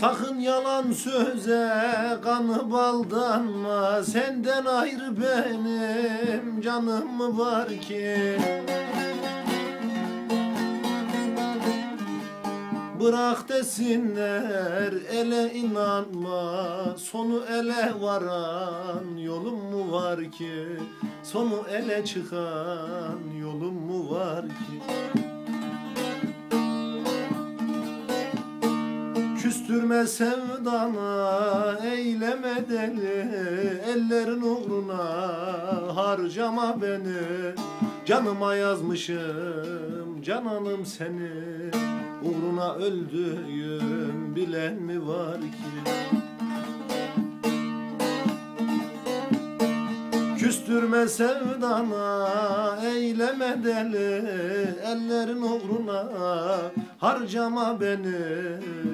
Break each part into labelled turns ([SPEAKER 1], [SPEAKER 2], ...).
[SPEAKER 1] Sakın yalan söze kanı baldanma. Senden ayrı benim canım mı var ki? Bırak desinler ele inanma. Sonu ele varan yolum mu var ki? Sonu ele çıkan yolum mu var ki Küstürme sevdana eyleme deli. Ellerin uğruna harcama beni. Canıma yazmışım cananım seni. Uğruna öldüğüm bilen mi var ki Küstürme sevdana eyleme deli Ellerin uğruna. Harcama beni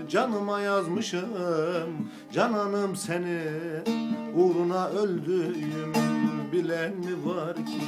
[SPEAKER 1] Canıma yazmışım cananım seni. Uğruna öldüğüm bilen mi var ki